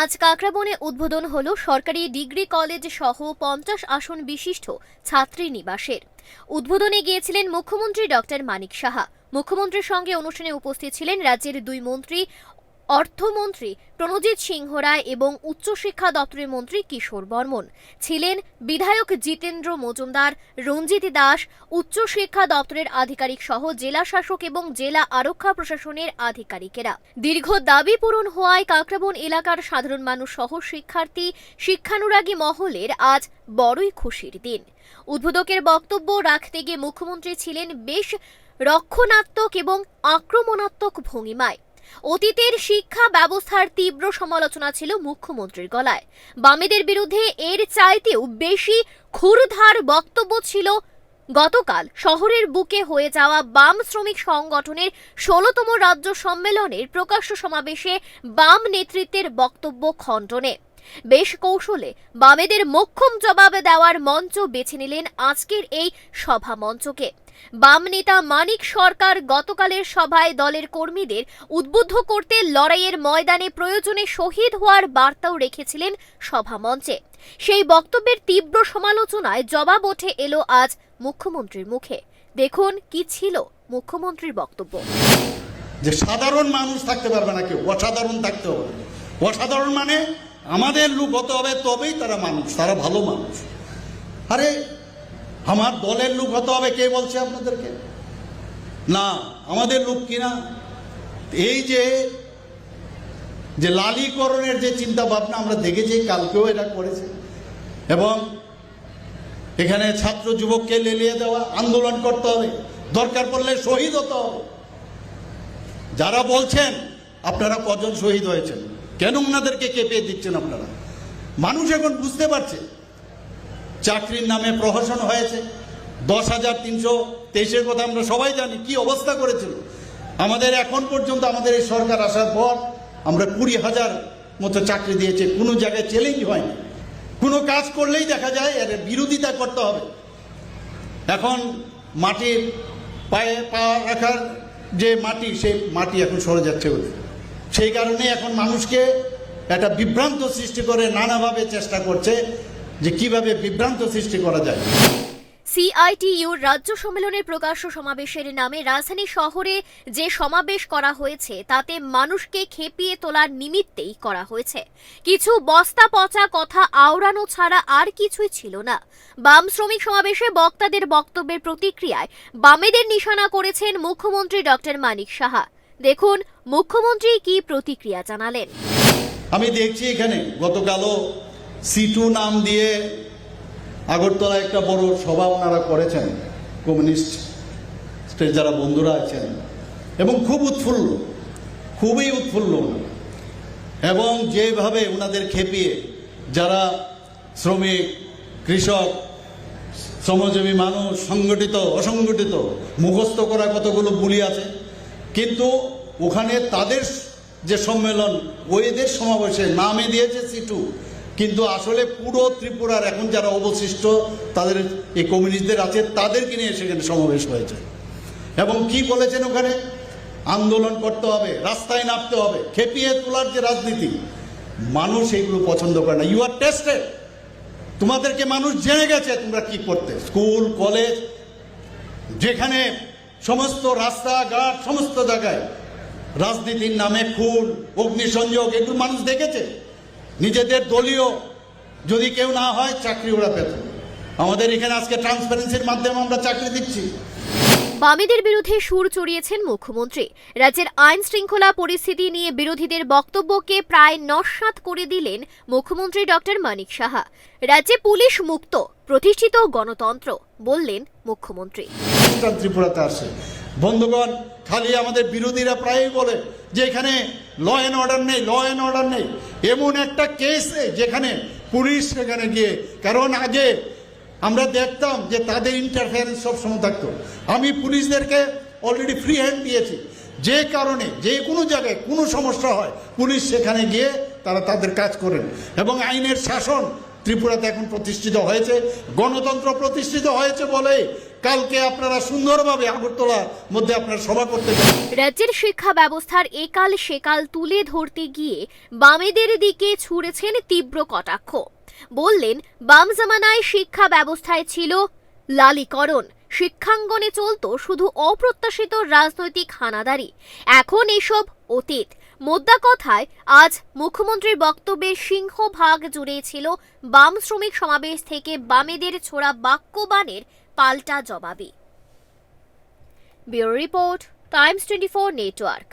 আজ কাকরাবনে উদ্বোধন হল সরকারি ডিগ্রি কলেজ সহ পঞ্চাশ আসন বিশিষ্ট ছাত্রী নিবাসের। উদ্বোধনে গিয়েছিলেন মুখ্যমন্ত্রী ডক্টর মানিক সাহা। মুখ্যমন্ত্রীর সঙ্গে অনুষ্ঠানে উপস্থিত ছিলেন রাজ্যের দুই মন্ত্রী অর্থমন্ত্রী প্রণজিৎ সিংহ রায় এবং উচ্চশিক্ষা দপ্তরের মন্ত্রী কিশোর বর্মন ছিলেন বিধায়ক জিতেন্দ্র মজুমদার, রঞ্জিত দাস, উচ্চশিক্ষা দপ্তরের আধিকারিক সহ জেলা শাসক এবং জেলা আরক্ষা প্রশাসনের আধিকারিকেরা। দীর্ঘ দাবি পূরণ হওয়ায় কাকরাবন এলাকার সাধারণ মানুষ সহ শিক্ষার্থী শিক্ষানুরাগী মহলের আজ বড়ই খুশির দিন। উদ্বোধকের বক্তব্য রাখতে গিয়ে মুখ্যমন্ত্রী ছিলেন বেশ রক্ষণাত্মক এবং আক্রমণাত্মক ভঙ্গিমায়। অতীতের শিক্ষা ব্যবস্থার তীব্র সমালোচনা ছিল মুখ্যমন্ত্রীর গলায়। বামেদের বিরুদ্ধে এর চাইতেও বেশি ক্ষুরধার বক্তব্য ছিল গতকাল শহরের বুকে হয়ে যাওয়া বাম শ্রমিক সংগঠনের ষোলতম রাজ্য সম্মেলনের প্রকাশ্য সমাবেশে বাম নেতৃত্বের বক্তব্য খণ্ডনে। বেশ কৌশলে বামেদের মোক্ষম জবাব দেওয়ার মঞ্চ বেছে নিলেন আজকের এই সভা মঞ্চকে বাম নেতা মানিক সরকার গতকালের সভায় দলের কর্মীদের উদ্বুদ্ধ করতে লড়াইয়ের ময়দানে প্রয়োজনে শহীদ হওয়ার বার্তাও রেখেছিলেন সভা মঞ্চে। সেই বক্তব্যের তীব্র সমালোচনায় জবাব ওঠে এলো আজ মুখ্যমন্ত্রীর মুখে। দেখুন কি ছিল মুখ্যমন্ত্রীর বক্তব্য। যে সাধারণ মানুষ থাকতে পারবে না কেউ, অসাধারণ থাকতে হবে। অসাধারণ মানে আমাদের লোক হতে হবে, তবেই তারা মানুষ, তারা ভালো মানুষ। আরে আমার দলের লোক হতে হবে, কে বলছে আপনাদেরকে? না, আমাদের লোক কিনা এই যে যে লালীকরণের যে চিন্তা ভাবনা আমরা দেখেছি, কালকেও এটা করেছে। এবং এখানে ছাত্র যুবককে লেলিয়ে দেওয়া, আন্দোলন করতে হবে, দরকার পড়লে শহীদ হতে হবে। যারা বলছেন, আপনারা কজন শহীদ হয়েছেন? কেন ওনাদেরকে কেঁপে দিচ্ছেন আপনারা? মানুষ এখন বুঝতে পারছে চাকরির নামে প্রহসন হয়েছে। দশ হাজার তিনশো তেইশের কথা আমরা সবাই জানি, কি অবস্থা করেছিল। আমাদের এখন পর্যন্ত আমাদের এই সরকার আসার পর আমরা কুড়ি হাজার মতো চাকরি দিয়েছে, কোনো জায়গায় চ্যালেঞ্জ হয়নি। কোনো কাজ করলেই দেখা যায় এর বিরোধিতা করতে হবে। এখন মাটির পায়ে পা রাখার যে মাটি, সেই মাটি এখন সরে যাচ্ছে ওদের। সেই কারণে এখন মানুষকে একটা বিভ্রান্ত সৃষ্টি করে নানাভাবে চেষ্টা করছে। যে কীভাবে বিভ্রান্ত সৃষ্টি করা যায়। সিআইটিইউর রাজ্য সম্মেলনের প্রকাশ্য সমাবেশের নামে রাজধানী শহরে যে সমাবেশ করা হয়েছে তাতে মানুষকে খেপিয়ে তোলার নিমিত্তেই করা হয়েছে। কিছু বস্তা পচা কথা আওড়ানো ছাড়া আর কিছুই ছিল না। বাম শ্রমিক সমাবেশে বক্তাদের বক্তব্যের প্রতিক্রিয়ায় বামেদের নিশানা করেছেন মুখ্যমন্ত্রী ডক্টর মানিক সাহা। দেখুন মুখ্যমন্ত্রী কি প্রতিক্রিয়া জানালেন। আমি দেখছি এখানে গতকালও সিটু নাম দিয়ে আগরতলা একটা বড় সভা ওনারা করেছেন, কমিউনিস্ট যারা বন্ধুরা আছেন। এবং খুব উৎফুল্ল, খুবই উৎফুল্ল এবং যেভাবে ওনাদের খেপিয়ে যারা শ্রমিক, কৃষক, শ্রমজীবী মানুষ, সংগঠিত, অসংগঠিত, মুখস্থ করা কতগুলো বুলি আছে, কিন্তু ওখানে তাদের যে সম্মেলন ওইদের সমাবেশে নামে দিয়েছে সিটু। কিন্তু আসলে পুরো ত্রিপুরার এখন যারা অবশিষ্ট, তাদের এই কমিউনিস্টদের আছে, তাদেরকে নিয়ে সেখানে সমাবেশ হয়েছে। এবং কি বলেছেন ওখানে? আন্দোলন করতে হবে, রাস্তায় নামতে হবে, খেপিয়ে তোলার যে রাজনীতি, মানুষ এইগুলো পছন্দ করে না। ইউ আর টেস্টেড তোমাদেরকে মানুষ জেনে গেছে তোমরা কি করতে। স্কুল, কলেজ, যেখানে সমস্ত রাস্তাঘাট সমস্ত জায়গায় রাজনীতির নামে খুন, অগ্নিসংযোগ, এগুলো মানুষ দেখেছে। নিজেদের দলীয় যদি কেউ না হয় চাকরি ওরা পেত আমাদের এখানে আজকে ট্রান্সপারেন্সির মাধ্যমে আমরা চাকরি দিচ্ছি। বামেদের বিরুদ্ধে সুর চড়িয়েছেন মুখ্যমন্ত্রী। রাজ্যের আইন শৃঙ্খলা পরিস্থিতি নিয়ে বিরোধীদের বক্তব্যকে প্রায় নস্বাত করে দিলেন মুখ্যমন্ত্রী ডক্টর মানিক সাহা। রাজ্যে পুলিশ মুক্ত প্রতিষ্ঠিত গণতন্ত্র বললেন মুখ্যমন্ত্রী। ত্রিপুরাতে আসে। বন্ধুগণ, খালি আমাদের বিরোধীরা প্রায়ই বলে যে এখানে ল অ্যান্ড অর্ডার নেই ল অ্যান্ড অর্ডার নেই। এমন একটা কেস যেখানে পুলিশ সেখানে গিয়ে, কারণ আগে আমরা দেখতাম যে তাদের ইন্টারফেয়ারেন্স সবসময় থাকতো। আমি পুলিশদেরকে অলরেডি ফ্রি হ্যান্ড দিয়েছি। যে কারণে, যে কোনো জায়গায় কোনো সমস্যা হয়, পুলিশ সেখানে গিয়ে তারা তাদের কাজ করেন। এবং আইনের শাসন ত্রিপুরাতে এখন প্রতিষ্ঠিত হয়েছে, গণতন্ত্র প্রতিষ্ঠিত হয়েছে বলে কালকে আপনারা সুন্দরভাবে আগরতলার মধ্যে আপনারা সভা করতে যাবেন। রাজ্যের শিক্ষা ব্যবস্থার একাল সেকাল তুলে ধরতে গিয়ে বামেদের দিকে ছুড়েছেন তীব্র কটাক্ষ। বললেন, বাম জামানায় শিক্ষা ব্যবস্থায় ছিল লালীকরণ। শিক্ষাঙ্গনে চলত শুধু অপ্রত্যাশিত রাজনৈতিক হানাদারি। এখন এসব অতীত। মোদ্দা কথায়, আজ মুখ্যমন্ত্রীর বক্তব্যের সিংহভাগ জুড়ে ছিল বাম শ্রমিক সমাবেশ থেকে বামেদের ছোড়া বাক্যবাণের পাল্টা জবাবে। Bureau report, Times twenty four network.